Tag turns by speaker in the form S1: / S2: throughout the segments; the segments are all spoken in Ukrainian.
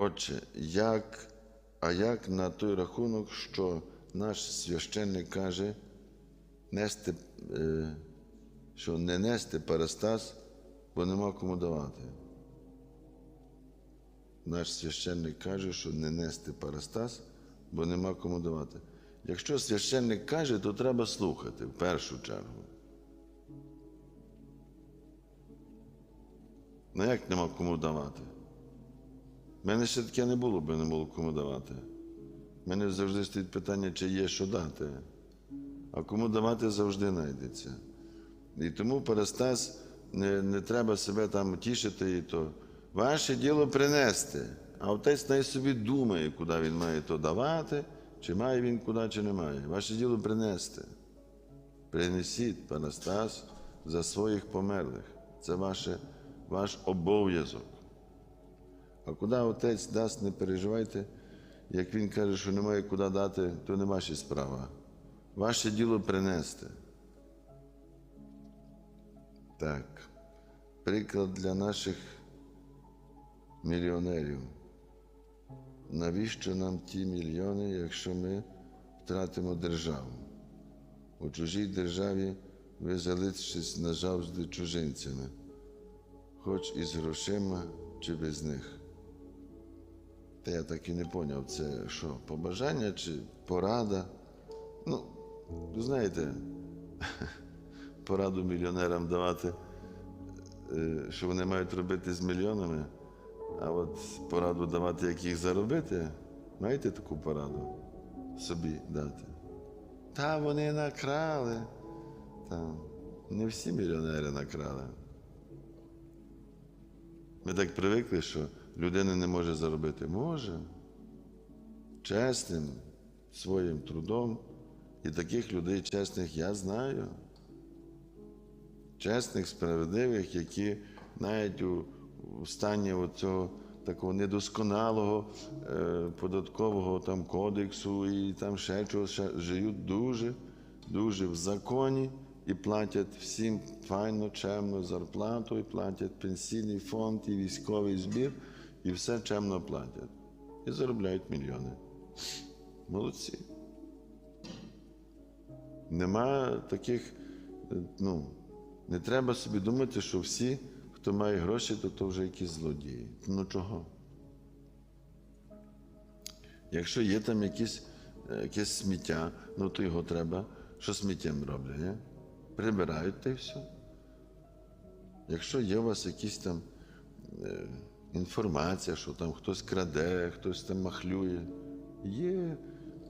S1: Отже, як, а як на той рахунок, що наш священник каже, нести, е, що не нести парастас, бо нема кому давати. Наш священник каже, що не нести парастас, бо нема кому давати. Якщо священник каже, то треба слухати в першу чергу. Ну як нема кому давати? Мене ще таке не було, бо не було кому давати. Мене завжди стоїть питання, чи є що дати. А кому давати завжди знайдеться. І тому Парастас не, не треба себе там тішити і то. Ваше діло принести. А отець най собі думає, куди він має то давати, чи має він куди, чи не має. Ваше діло принести. Принесіть Парастас за своїх померлих. Це ваше, ваш обов'язок. А куди отець дасть, не переживайте. Як він каже, що немає куди дати, то не ваша справа. Ваше діло принести. Так. Приклад для наших мільйонерів. Навіщо нам ті мільйони, якщо ми втратимо державу? У чужій державі ви залишитесь назавжди чужинцями, хоч із грошима чи без них. Та я так і не поняв, це що, побажання чи порада? Ну, знаєте, пораду мільйонерам давати, е, що вони мають робити з мільйонами, а от пораду давати, як їх заробити, маєте таку пораду собі дати? Та вони накрали. Та, не всі мільйонери накрали. Ми так привикли, що людина не може заробити. Може. Чесним своїм трудом. І таких людей чесних я знаю. Чесних, справедливих, які навіть у, стані цього такого недосконалого е, податкового там, кодексу і там ще чогось ще живуть дуже, дуже в законі і платять всім файно, чемно зарплату, і платять пенсійний фонд, і військовий збір, і все чемно платять. І заробляють мільйони. Молодці. Нема таких, е, ну, не треба собі думати, що всі, хто має гроші, то то вже якісь злодії. Ну чого? Якщо є там якісь, е, якесь сміття, ну то його треба, що сміттям роблять? Не? Прибирають та все. Якщо є у вас якісь там е, інформація, що там хтось краде, хтось там махлює, є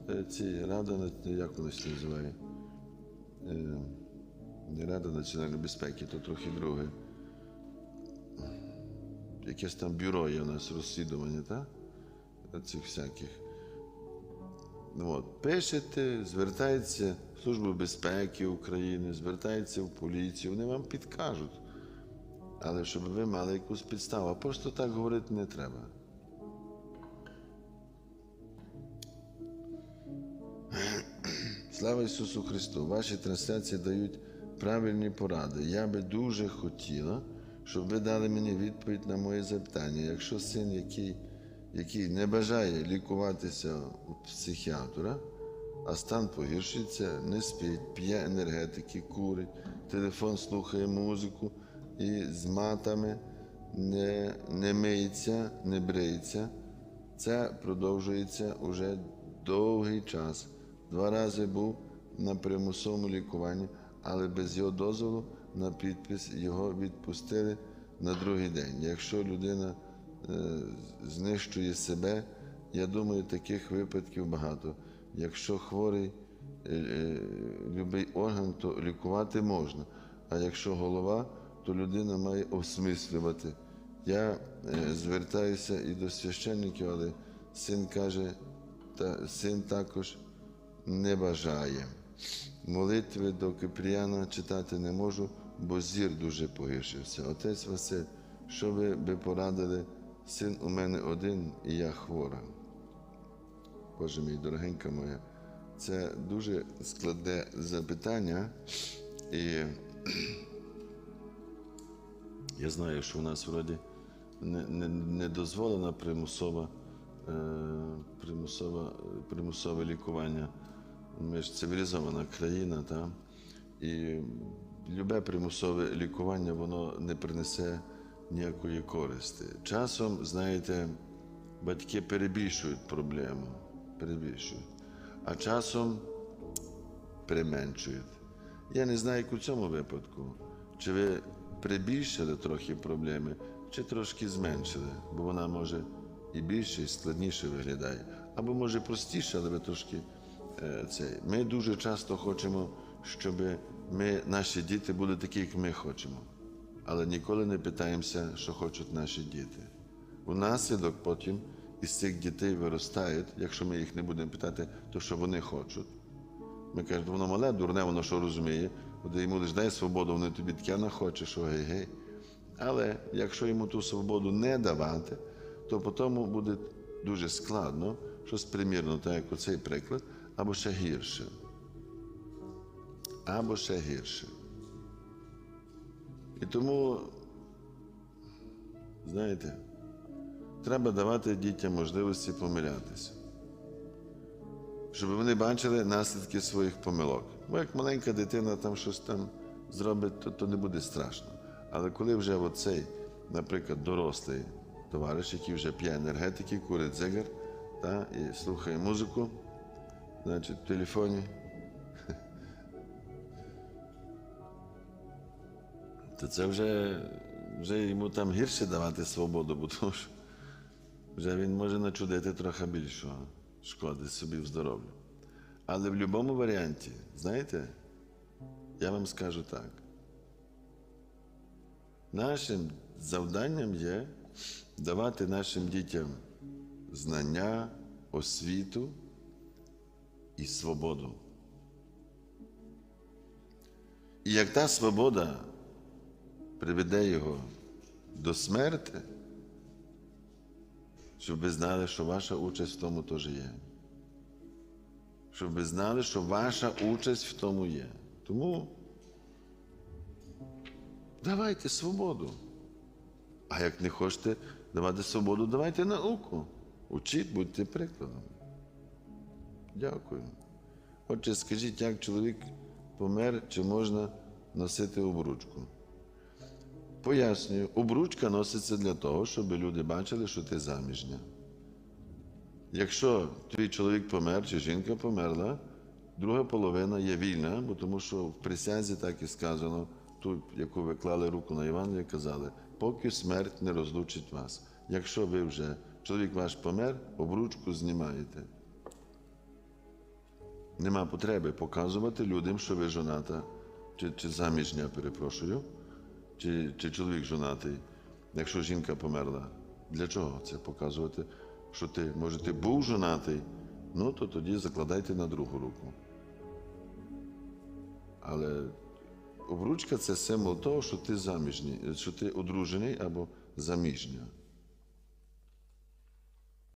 S1: е, ці рада, як вона це називає? Е, не Рада національної безпеки, то трохи друге. Якесь там бюро є у нас розслідування, так? Цих всяких. От. Пишете, звертається в Службу безпеки України, звертається в поліцію, вони вам підкажуть. Але щоб ви мали якусь підставу, просто так говорити не треба. Слава Ісусу Христу! Ваші трансляції дають правильні поради. Я би дуже хотіла, щоб ви дали мені відповідь на моє запитання. Якщо син, який, який не бажає лікуватися у психіатра, а стан погіршується, не спить, п'є енергетики, курить, телефон слухає музику і з матами не, не миється, не бриється, це продовжується уже довгий час. Два рази був на примусовому лікуванні, але без його дозволу на підпис його відпустили на другий день. Якщо людина е, знищує себе, я думаю, таких випадків багато. Якщо хворий е, е, любий орган, то лікувати можна. А якщо голова, то людина має осмислювати. Я е, звертаюся і до священників, але син каже, та син також не бажає. Молитви до Кипріяна читати не можу, бо зір дуже погіршився. Отець Василь, що ви би порадили? Син у мене один і я хвора. Боже мій, дорогенька моя, це дуже складне запитання. І я знаю, що у нас вроді не, не, не дозволена примусова е, примусове, примусове лікування. Ми ж цивілізована країна, та? і любе примусове лікування воно не принесе ніякої користі. Часом, знаєте, батьки перебільшують проблему, перебільшують, а часом применшують. Я не знаю, як у цьому випадку, чи ви прибільшили трохи проблеми, чи трошки зменшили, бо вона може і більше, і складніше виглядає, або може простіше, але ви трошки е, цей. Ми дуже часто хочемо, щоб ми, наші діти були такі, як ми хочемо, але ніколи не питаємося, що хочуть наші діти. У наслідок потім із цих дітей виростають, якщо ми їх не будемо питати, то що вони хочуть. Ми кажемо, воно мале, дурне, воно що розуміє, От йому лиш дай свободу, воно тобі таке нахоче, що гей-гей. Але якщо йому ту свободу не давати, то потім буде дуже складно, щось примірно, так як оцей приклад, або ще гірше. Або ще гірше. І тому, знаєте, треба давати дітям можливості помилятися щоб вони бачили наслідки своїх помилок. Бо як маленька дитина там щось там зробить, то, то не буде страшно. Але коли вже оцей, наприклад, дорослий товариш, який вже п'є енергетики, курить зигар та, і слухає музику, значить, в телефоні, то це вже, вже йому там гірше давати свободу, бо тому що вже він може начудити трохи більшого шкоди собі в здоров'ю. Але в будь-якому варіанті, знаєте, я вам скажу так. Нашим завданням є давати нашим дітям знання, освіту і свободу. І як та свобода приведе його до смерти, щоб ви знали, що ваша участь в тому теж є. Щоб ви знали, що ваша участь в тому є. Тому давайте свободу. А як не хочете давати свободу, давайте науку. Учіть, будьте прикладом. Дякую. Отже, скажіть, як чоловік помер, чи можна носити обручку? Пояснюю, обручка носиться для того, щоб люди бачили, що ти заміжня. Якщо твій чоловік помер чи жінка померла, друга половина є вільна, бо тому що в присязі так і сказано, ту, яку ви клали руку на Івана, казали, поки смерть не розлучить вас. Якщо ви вже чоловік ваш помер, обручку знімаєте. Нема потреби показувати людям, що ви жоната, чи, чи заміжня, перепрошую чи, чи чоловік жонатий, якщо жінка померла. Для чого це показувати? Що ти, може, ти був женатий, ну то тоді закладайте на другу руку. Але обручка це символ того, що ти заміжний, що ти одружений або заміжня.